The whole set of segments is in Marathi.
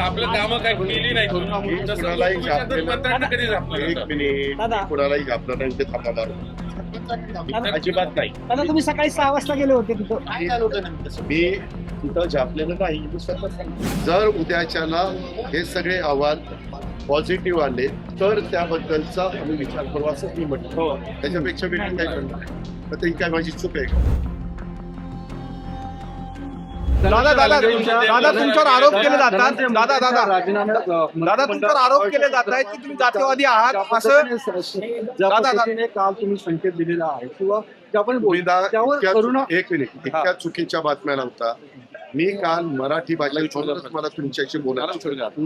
आपलं कामं काय केली नाही मी तसं कुणालाही झापलेलं- कधी झापलं एक नव्हतं. मिनिट. दादा. मी कुणालाही घाबरत नाही ते थांबा मारून. अजिबात नाही. दादा तुम्ही सकाळी सहा वाजता गेले होते तिथं. मी तिथं झापलेलं नाही मी स्वतः सांगतो. जर उद्याच्याला हे सगळे अहवाल पॉझिटिव्ह आले तर त्याबद्दलचा आम्ही विचार करू असं मी म्हणतो. त्याच्यापेक्षा वेगळी काय करणार तर ही काय माझी चूक आहे का? दादा दादा दादा तुमच्यावर आरोप केले जातात दादा दादा दादा तुमच्यावर आरोप केले जात आहेत की तुम्ही जातीवादी आहात असं दादा, काल तुम्ही संकेत दिलेला आहे किंवा एक मिनिट इतक्या चुकीच्या बातम्या नव्हता मी काल मराठी भाषेतूनच मला तुमच्याशी बोलायचं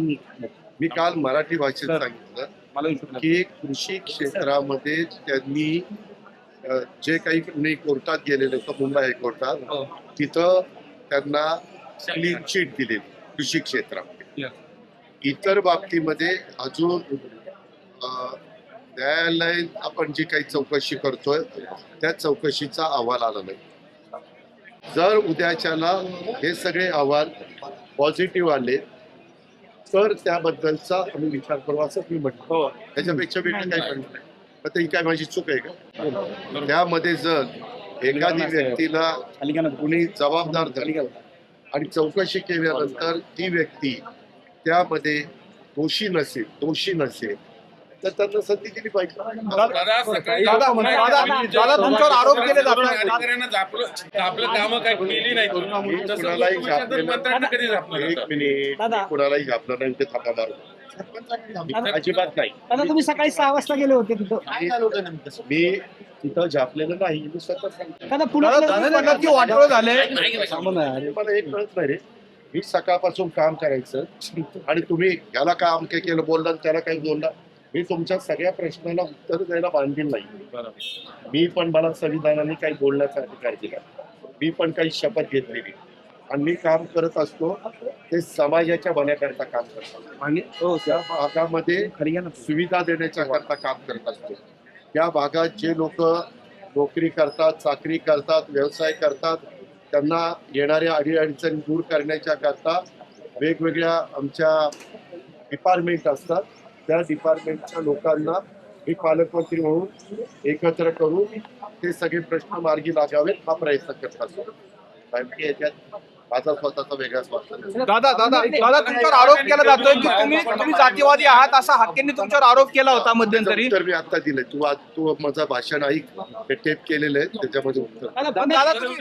मी काल मराठी भाषेत सांगितलं की कृषी क्षेत्रामध्ये त्यांनी जे काही मी कोर्टात गेलेले होतं मुंबई हायकोर्टात तिथं त्यांना क्लीन चिट दिलेली कृषी क्षेत्रामध्ये. इतर बाबतीमध्ये अजून न्यायालय आपण जी काही चौकशी करतोय त्या चौकशीचा अहवाल आला नाही. जर उद्याच्याला हे सगळे अहवाल पॉझिटिव्ह आले तर त्याबद्दलचा आम्ही विचार करू असं मी म्हणतो. त्याच्यापेक्षा वेगळी काय करणार तर ही काय माझी चूक आहे का? त्यामध्ये जर एखादी व्यक्तीला कुणी जबाबदार धरली आणि चौकशी केल्यानंतर ती व्यक्ती त्यामध्ये दोषी नसेल दोषी नसेल तर त्यांना संधी दिली पाहिजे. दादा सकाळी दादा, दादा, दादा, तुमच्यावर आरोप केले जात आहेत. अधिकाऱ्यांना झापलं आपलं कामं काय केली नाही. मी तसं कुणालाही झापलं नाही ते थांबा मारून अजिबात नाही. दादा तुम्ही सकाळी सहा वाजता गेले होते तिथं. मी तिथं झापलेलं नाही मी स्वतः सांगतो. झाले. मला एक कळत नाही रे. मी सकाळपासून काम करायचं आणि तुम्ही याला का अमके केलं बोलला त्याला काही बोलला. मी तुमच्या सगळ्या प्रश्नाला उत्तर द्यायला बांधील नाही. मी पण मला संविधानाने काही बोलण्याचा अधिकार दिला मी पण काही शपथ घेतलेली आणि मी काम करत असतो ते समाजाच्या भल्याकरता काम करतो आणि त्या भागामध्ये सुविधा देण्याच्या करता काम करत असतो. त्या भागात जे लोक नोकरी करतात चाकरी करतात व्यवसाय करतात त्यांना येणाऱ्या अडीअडचणी दूर करण्याच्या करता वेगवेगळ्या आमच्या डिपार्टमेंट असतात. त्या डिपार्टमेंटच्या लोकांना मी पालकमंत्री म्हणून एकत्र करून ते सगळे प्रश्न मार्गी लागावेत हा प्रयत्न करत असतो. कारण की याच्यात माझा स्वतःचा वेगळाच वाटतो. दादा दादा दादा तुमच्यावर आरोप केला जातोय की तुम्ही तुम्ही जातीवादी आहात असा हाकेंनी तुमच्यावर आरोप केला होता मध्यंतरी. उत्तर मी आता दिलंय. तू आज तू माझं भाषण ऐक. ते टेप केलेलं आहे त्याच्यामध्ये उत्तर. दादा तुम्ही